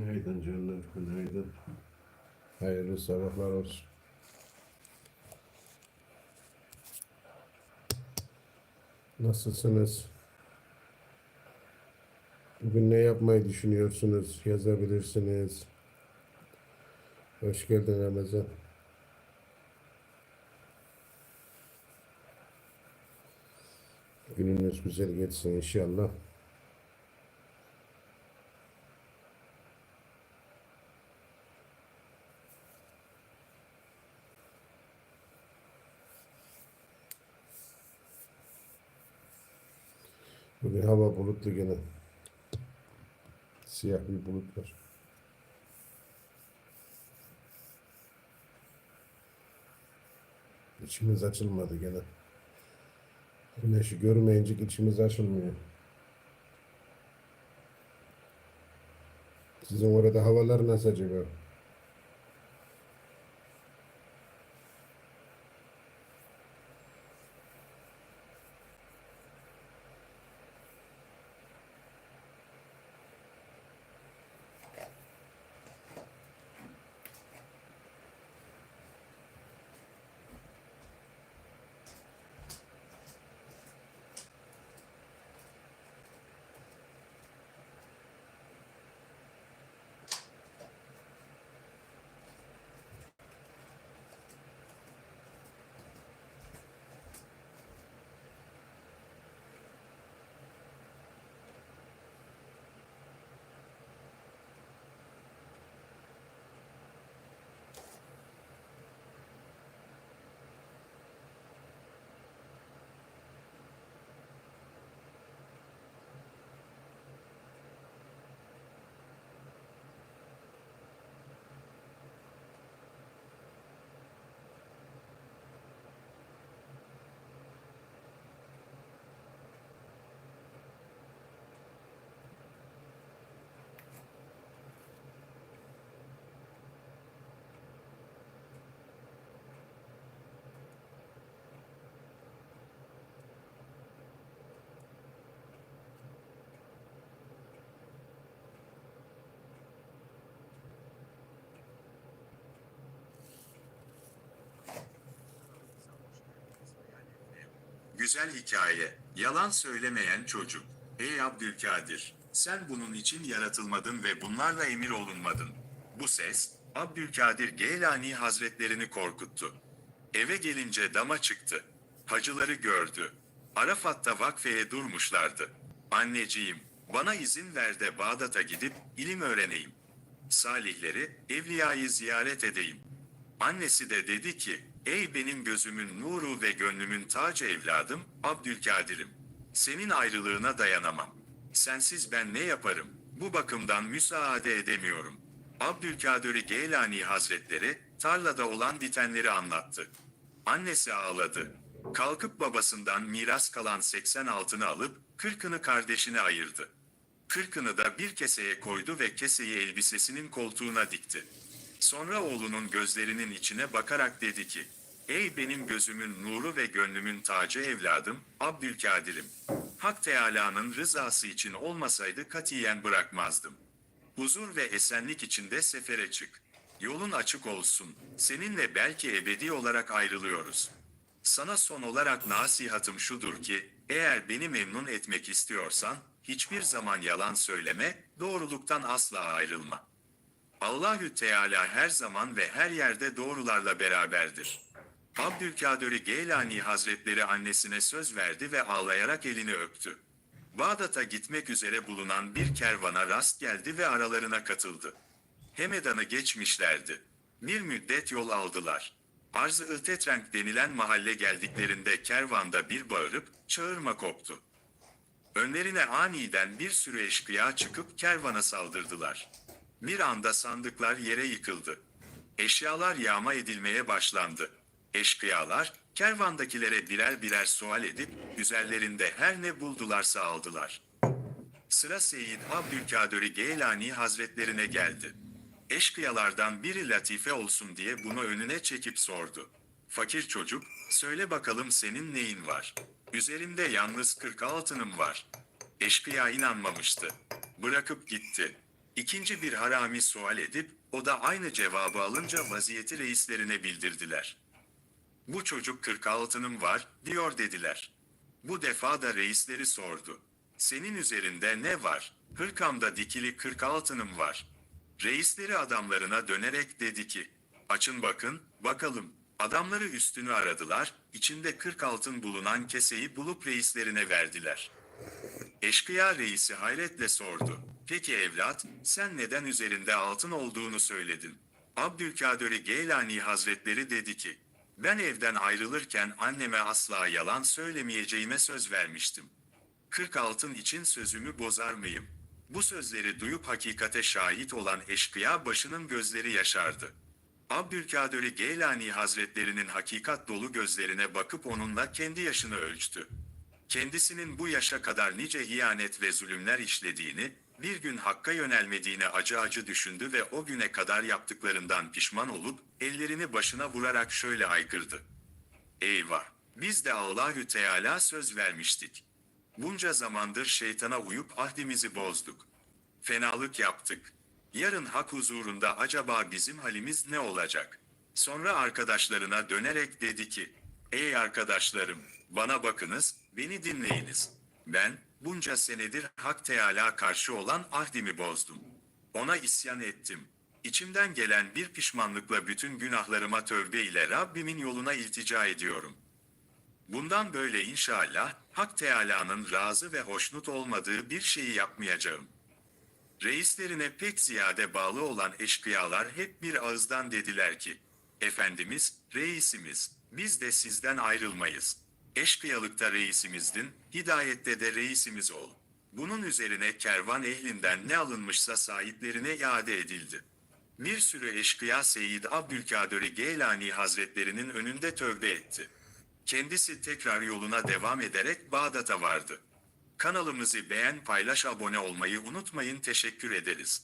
Günaydın canlar, günaydın. Hayırlı sabahlar olsun. Nasılsınız? Bugün ne yapmayı düşünüyorsunuz? Yazabilirsiniz. Hoş geldin Ramazan. Gününüz güzel geçsin inşallah. Bugün hava bulutlu gene. Siyah bir bulut var. İçimiz açılmadı gene. Güneşi görmeyince içimiz açılmıyor. Sizin orada havalar nasıl acaba? Güzel hikaye. Yalan söylemeyen çocuk. Ey Abdülkadir, sen bunun için yaratılmadın ve bunlarla emir olunmadın. Bu ses, Abdülkadir Geylani Hazretlerini korkuttu. Eve gelince dama çıktı. Hacıları gördü. Arafat'ta vakfeye durmuşlardı. Anneciğim, bana izin ver de Bağdat'a gidip ilim öğreneyim. Salihleri, evliyayı ziyaret edeyim. Annesi de dedi ki, ey benim gözümün nuru ve gönlümün tacı evladım, Abdülkadir'im. Senin ayrılığına dayanamam. Sensiz ben ne yaparım? Bu bakımdan müsaade edemiyorum. Abdülkadir Geylani Hazretleri, tarlada olan bitenleri anlattı. Annesi ağladı. Kalkıp babasından miras kalan 80 altını alıp, kırkını kardeşine ayırdı. Kırkını da bir keseye koydu ve keseyi elbisesinin koltuğuna dikti. Sonra oğlunun gözlerinin içine bakarak dedi ki, Ey benim gözümün nuru ve gönlümün tacı evladım, Abdülkadir'im. Hak Teâlâ'nın rızası için olmasaydı katiyen bırakmazdım. Huzur ve esenlik içinde sefere çık. Yolun açık olsun. Seninle belki ebedi olarak ayrılıyoruz. Sana son olarak nasihatım şudur ki, eğer beni memnun etmek istiyorsan, hiçbir zaman yalan söyleme, doğruluktan asla ayrılma. Allahü Teala her zaman ve her yerde doğrularla beraberdir. Abdülkadir Geylani Hazretleri annesine söz verdi ve ağlayarak elini öptü. Bağdat'a gitmek üzere bulunan bir kervana rast geldi ve aralarına katıldı. Hemedan'ı geçmişlerdi. Bir müddet yol aldılar. Arz-ı Itetrenk denilen mahalle geldiklerinde kervanda bir bağırıp çağırma koptu. Önlerine aniden bir sürü eşkıya çıkıp kervana saldırdılar. Bir anda sandıklar yere yıkıldı. Eşyalar yağma edilmeye başlandı. Eşkıyalar, kervandakilere birer birer sual edip, üzerlerinde her ne buldularsa aldılar. Sıra Seyyid Abdülkadir Geylani Hazretlerine geldi. Eşkıyalardan biri latife olsun diye bunu önüne çekip sordu. Fakir çocuk, söyle bakalım senin neyin var? Üzerimde yalnız 40 altınım var. Eşkıya inanmamıştı. Bırakıp gitti. İkinci bir harami sual edip, o da aynı cevabı alınca vaziyeti reislerine bildirdiler. Bu çocuk 46'nım var, diyor dediler. Bu defa da reisleri sordu. Senin üzerinde ne var? Hırkamda dikili 46'nım var. Reisleri adamlarına dönerek dedi ki, açın bakın, bakalım. Adamları üstünü aradılar, içinde 40 altın bulunan keseyi bulup reislerine verdiler. Eşkıya reisi hayretle sordu. Peki evlat, sen neden üzerinde altın olduğunu söyledin? Abdülkadir Geylani Hazretleri dedi ki, ben evden ayrılırken anneme asla yalan söylemeyeceğime söz vermiştim. 40 altın için sözümü bozar mıyım? Bu sözleri duyup hakikate şahit olan eşkıya başının gözleri yaşardı. Abdülkadir Geylani Hazretlerinin hakikat dolu gözlerine bakıp onunla kendi yaşını ölçtü. Kendisinin bu yaşa kadar nice hiyanet ve zulümler işlediğini, bir gün hakka yönelmediğini acı acı düşündü ve o güne kadar yaptıklarından pişman olup, ellerini başına vurarak şöyle aykırdı. Eyvah! Biz de Allahü Teala söz vermiştik. Bunca zamandır şeytana uyup ahdimizi bozduk. Fenalık yaptık. Yarın hak huzurunda acaba bizim halimiz ne olacak? Sonra arkadaşlarına dönerek dedi ki, Ey arkadaşlarım, bana bakınız, beni dinleyiniz. Ben, bunca senedir Hak Teala karşı olan ahdimi bozdum. Ona isyan ettim. İçimden gelen bir pişmanlıkla bütün günahlarıma tövbe ile Rabbimin yoluna iltica ediyorum. Bundan böyle inşallah Hak Teala'nın razı ve hoşnut olmadığı bir şeyi yapmayacağım. Reislerine pek ziyade bağlı olan eşkıyalar hep bir ağızdan dediler ki, Efendimiz, reisimiz, biz de sizden ayrılmayız. Eşkıyalıkta reisimizdin, hidayette de reisimiz ol. Bunun üzerine kervan ehlinden ne alınmışsa sahiplerine iade edildi. Bir sürü eşkıya Seyyid Abdülkadir Geylani Hazretlerinin önünde tövbe etti. Kendisi tekrar yoluna devam ederek Bağdat'a vardı. Kanalımızı beğen, paylaş, abone olmayı unutmayın. Teşekkür ederiz.